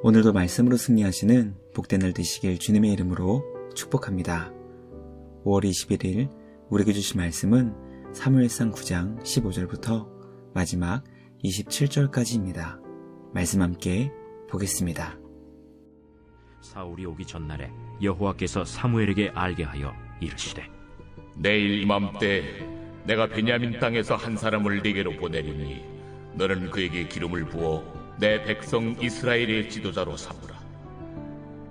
오늘도 말씀으로 승리하시는 복된 날 되시길 주님의 이름으로 축복합니다. 5월 21일 우리에게 주신 말씀은 사무엘상 9장 15절부터 마지막 27절까지입니다. 말씀 함께 보겠습니다. 사울이 오기 전날에 여호와께서 사무엘에게 알게 하여 이르시되 내일 이맘때 내가 베냐민 땅에서 한 사람을 네게로 보내리니 너는 그에게 기름을 부어 내 백성 이스라엘의 지도자로 삼으라.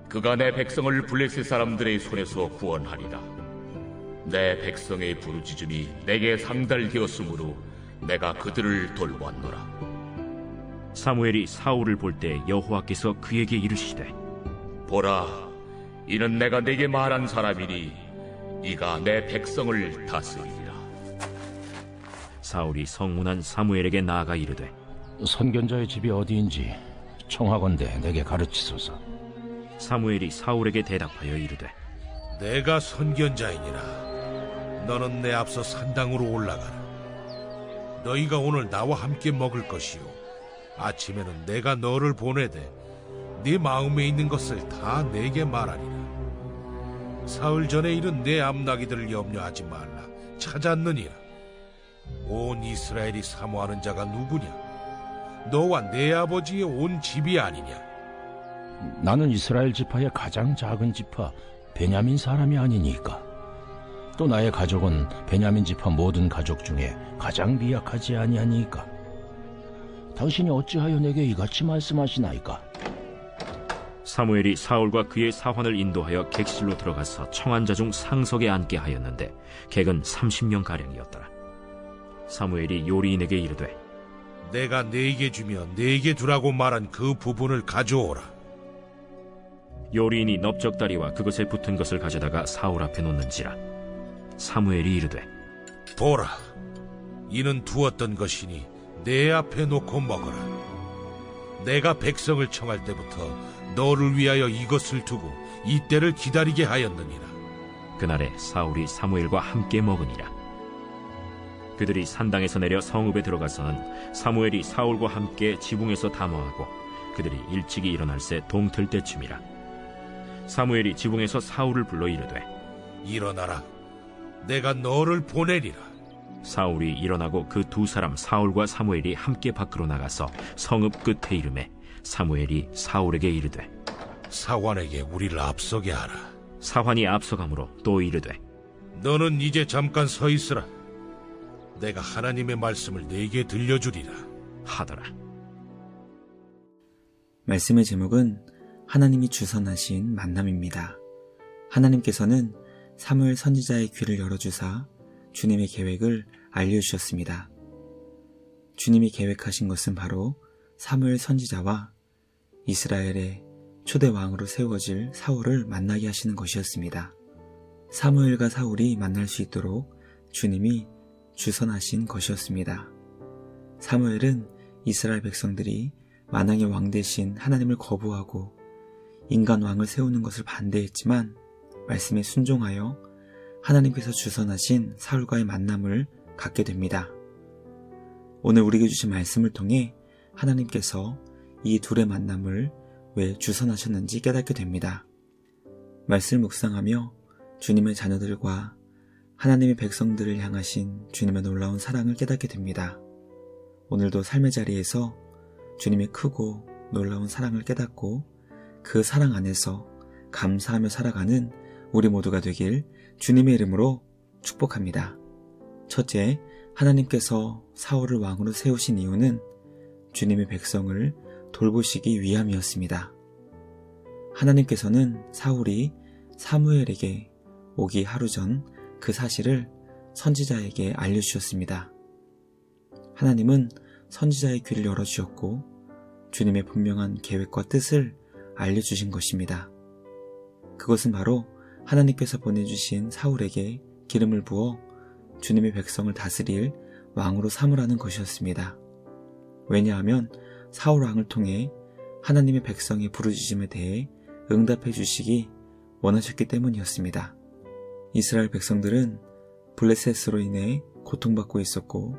그가 내 백성을 블레셋 사람들의 손에서 구원하리라. 내 백성의 부르짖음이 내게 상달되었으므로 내가 그들을 돌보았노라. 사무엘이 사울을 볼 때 여호와께서 그에게 이르시되 보라, 이는 내가 내게 말한 사람이니 이가 내 백성을 다스리리라. 사울이 성문한 사무엘에게 나아가 이르되 선견자의 집이 어디인지 청하건대 내게 가르치소서. 사무엘이 사울에게 대답하여 이르되 내가 선견자이니라. 너는 내 앞서 산당으로 올라가라. 너희가 오늘 나와 함께 먹을 것이요. 아침에는 내가 너를 보내되 네 마음에 있는 것을 다 내게 말하리라. 사흘 전에 이른 내 암나기들을 염려하지 말라. 찾았느니라. 온 이스라엘이 사모하는 자가 누구냐? 너와 내 아버지의 온 집이 아니냐? 나는 이스라엘 지파의 가장 작은 지파 베냐민 사람이 아니니까. 또 나의 가족은 베냐민 지파 모든 가족 중에 가장 미약하지 아니하니까. 당신이 어찌하여 내게 이같이 말씀하시나이까? 사무엘이 사울과 그의 사환을 인도하여 객실로 들어가서 청한 자 중 상석에 앉게 하였는데 객은 30명 가량이었더라. 사무엘이 요리인에게 이르되 내가 네게 주며 네게 두라고 말한 그 부분을 가져오라. 요리인이 넓적다리와 그것에 붙은 것을 가져다가 사울 앞에 놓는지라 사무엘이 이르되 보라, 이는 두었던 것이니 내 앞에 놓고 먹어라. 내가 백성을 청할 때부터 너를 위하여 이것을 두고 이때를 기다리게 하였느니라. 그날에 사울이 사무엘과 함께 먹으니라. 그들이 산당에서 내려 성읍에 들어가서는 사무엘이 사울과 함께 지붕에서 담화하고 그들이 일찍이 일어날 새 동틀 때쯤이라. 사무엘이 지붕에서 사울을 불러 이르되 일어나라. 내가 너를 보내리라. 사울이 일어나고 그 두 사람 사울과 사무엘이 함께 밖으로 나가서 성읍 끝에 이름에 사무엘이 사울에게 이르되 사관에게 우리를 앞서게 하라. 사환이 앞서가므로 또 이르되 너는 이제 잠깐 서 있으라. 내가 하나님의 말씀을 네게 들려주리라. 하더라. 말씀의 제목은 하나님이 주선하신 만남입니다. 하나님께서는 사무엘 선지자의 귀를 열어주사 주님의 계획을 알려주셨습니다. 주님이 계획하신 것은 바로 사무엘 선지자와 이스라엘의 초대 왕으로 세워질 사울을 만나게 하시는 것이었습니다. 사무엘과 사울이 만날 수 있도록 주님이 주선하신 것이었습니다. 사무엘은 이스라엘 백성들이 만왕의 왕 대신 하나님을 거부하고 인간 왕을 세우는 것을 반대했지만 말씀에 순종하여 하나님께서 주선하신 사울과의 만남을 갖게 됩니다. 오늘 우리에게 주신 말씀을 통해 하나님께서 이 둘의 만남을 왜 주선하셨는지 깨닫게 됩니다. 말씀을 묵상하며 주님의 자녀들과 하나님의 백성들을 향하신 주님의 놀라운 사랑을 깨닫게 됩니다. 오늘도 삶의 자리에서 주님의 크고 놀라운 사랑을 깨닫고 그 사랑 안에서 감사하며 살아가는 우리 모두가 되길 주님의 이름으로 축복합니다. 첫째, 하나님께서 사울을 왕으로 세우신 이유는 주님의 백성을 돌보시기 위함이었습니다. 하나님께서는 사울이 사무엘에게 오기 하루 전 그 사실을 선지자에게 알려주셨습니다. 하나님은 선지자의 귀를 열어주셨고 주님의 분명한 계획과 뜻을 알려주신 것입니다. 그것은 바로 하나님께서 보내주신 사울에게 기름을 부어 주님의 백성을 다스릴 왕으로 삼으라는 것이었습니다. 왜냐하면 사울 왕을 통해 하나님의 백성의 부르짖음에 대해 응답해 주시기 원하셨기 때문이었습니다. 이스라엘 백성들은 블레셋으로 인해 고통받고 있었고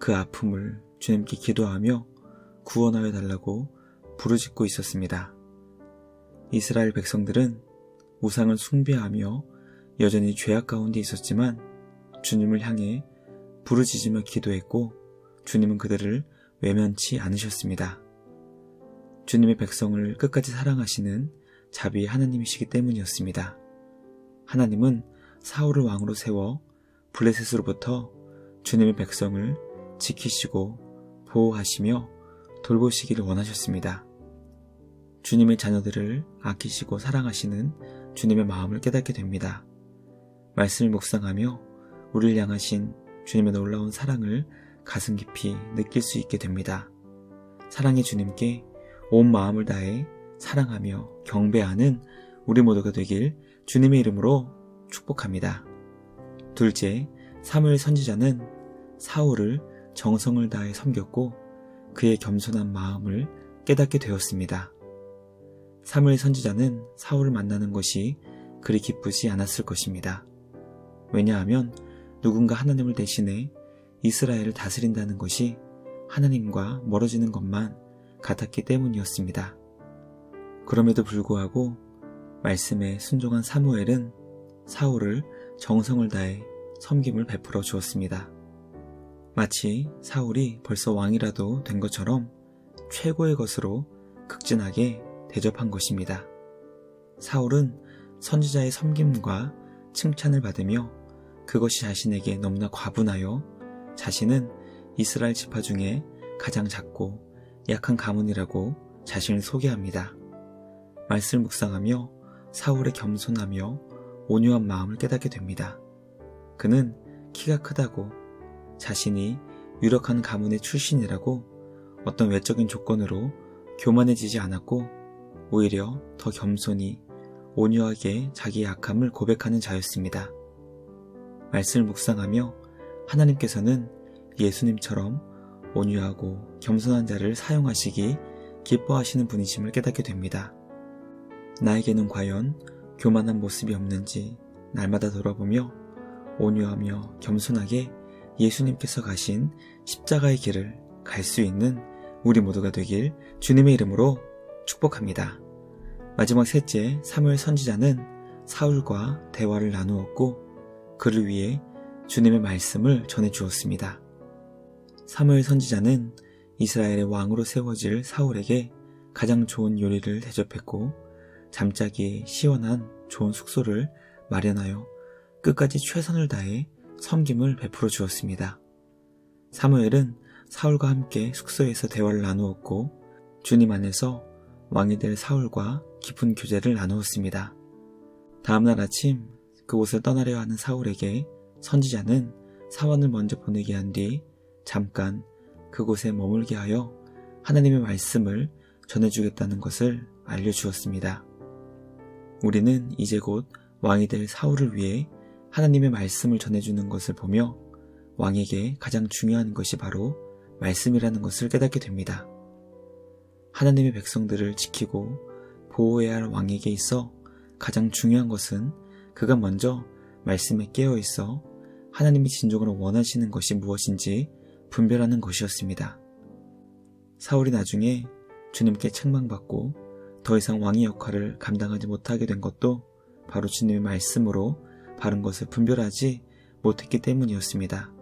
그 아픔을 주님께 기도하며 구원하여 달라고 부르짖고 있었습니다. 이스라엘 백성들은 우상을 숭배하며 여전히 죄악 가운데 있었지만 주님을 향해 부르짖으며 기도했고 주님은 그들을 외면치 않으셨습니다. 주님의 백성을 끝까지 사랑하시는 자비의 하나님이시기 때문이었습니다. 하나님은 사울을 왕으로 세워 블레셋으로부터 주님의 백성을 지키시고 보호하시며 돌보시기를 원하셨습니다. 주님의 자녀들을 아끼시고 사랑하시는 주님의 마음을 깨닫게 됩니다. 말씀을 묵상하며 우리를 향하신 주님의 놀라운 사랑을 가슴 깊이 느낄 수 있게 됩니다. 사랑의 주님께 온 마음을 다해 사랑하며 경배하는 우리 모두가 되길 주님의 이름으로 축복합니다. 둘째, 사무엘 선지자는 사울을 정성을 다해 섬겼고 그의 겸손한 마음을 깨닫게 되었습니다. 사무엘 선지자는 사울을 만나는 것이 그리 기쁘지 않았을 것입니다. 왜냐하면 누군가 하나님을 대신해 이스라엘을 다스린다는 것이 하나님과 멀어지는 것만 같았기 때문이었습니다. 그럼에도 불구하고 말씀에 순종한 사무엘은 사울을 정성을 다해 섬김을 베풀어 주었습니다. 마치 사울이 벌써 왕이라도 된 것처럼 최고의 것으로 극진하게 대접한 것입니다. 사울은 선지자의 섬김과 칭찬을 받으며 그것이 자신에게 너무나 과분하여 자신은 이스라엘 지파 중에 가장 작고 약한 가문이라고 자신을 소개합니다. 말씀을 묵상하며 사울의 겸손하며 온유한 마음을 깨닫게 됩니다. 그는 키가 크다고 자신이 유력한 가문의 출신이라고 어떤 외적인 조건으로 교만해지지 않았고 오히려 더 겸손히 온유하게 자기의 약함을 고백하는 자였습니다. 말씀을 묵상하며 하나님께서는 예수님처럼 온유하고 겸손한 자를 사용하시기 기뻐하시는 분이심을 깨닫게 됩니다. 나에게는 과연 교만한 모습이 없는지 날마다 돌아보며 온유하며 겸손하게 예수님께서 가신 십자가의 길을 갈 수 있는 우리 모두가 되길 주님의 이름으로 축복합니다. 마지막 셋째 사무엘 선지자는 사울과 대화를 나누었고 그를 위해 주님의 말씀을 전해 주었습니다. 사무엘 선지자는 이스라엘의 왕으로 세워질 사울에게 가장 좋은 요리를 대접했고 잠자기에 시원한 좋은 숙소를 마련하여 끝까지 최선을 다해 섬김을 베풀어 주었습니다. 사무엘은 사울과 함께 숙소에서 대화를 나누었고 주님 안에서 왕이 될 사울과 깊은 교제를 나누었습니다. 다음날 아침 그곳을 떠나려 하는 사울에게 선지자는 사원을 먼저 보내게 한 뒤 잠깐 그곳에 머물게 하여 하나님의 말씀을 전해주겠다는 것을 알려주었습니다. 우리는 이제 곧 왕이 될 사울을 위해 하나님의 말씀을 전해주는 것을 보며 왕에게 가장 중요한 것이 바로 말씀이라는 것을 깨닫게 됩니다. 하나님의 백성들을 지키고 보호해야 할 왕에게 있어 가장 중요한 것은 그가 먼저 말씀에 깨어 있어 하나님이 진정으로 원하시는 것이 무엇인지 분별하는 것이었습니다. 사울이 나중에 주님께 책망받고 더 이상 왕의 역할을 감당하지 못하게 된 것도 바로 주님의 말씀으로 바른 것을 분별하지 못했기 때문이었습니다.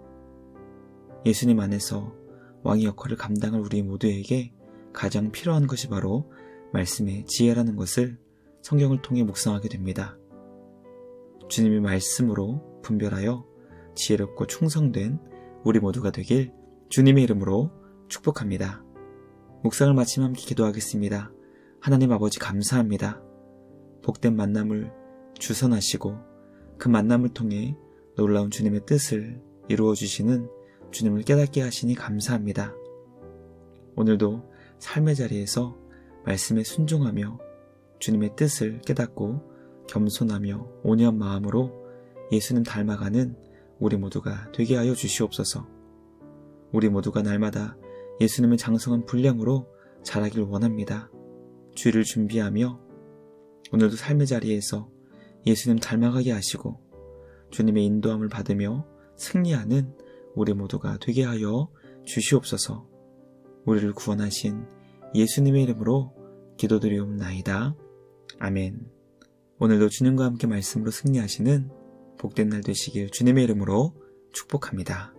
예수님 안에서 왕의 역할을 감당할 우리 모두에게 가장 필요한 것이 바로 말씀의 지혜라는 것을 성경을 통해 묵상하게 됩니다. 주님의 말씀으로 분별하여 지혜롭고 충성된 우리 모두가 되길 주님의 이름으로 축복합니다. 묵상을 마치면 함께 기도하겠습니다. 하나님 아버지 감사합니다. 복된 만남을 주선하시고 그 만남을 통해 놀라운 주님의 뜻을 이루어 주시는 주님을 깨닫게 하시니 감사합니다. 오늘도 삶의 자리에서 말씀에 순종하며 주님의 뜻을 깨닫고 겸손하며 온유한 마음으로 예수님 닮아가는 우리 모두가 되게 하여 주시옵소서. 우리 모두가 날마다 예수님의 장성한 분량으로 자라길 원합니다. 주를 준비하며 오늘도 삶의 자리에서 예수님 닮아가게 하시고 주님의 인도함을 받으며 승리하는 우리 모두가 되게 하여 주시옵소서. 우리를 구원하신 예수님의 이름으로 기도드리옵나이다. 아멘. 오늘도 주님과 함께 말씀으로 승리하시는 복된 날 되시길 주님의 이름으로 축복합니다.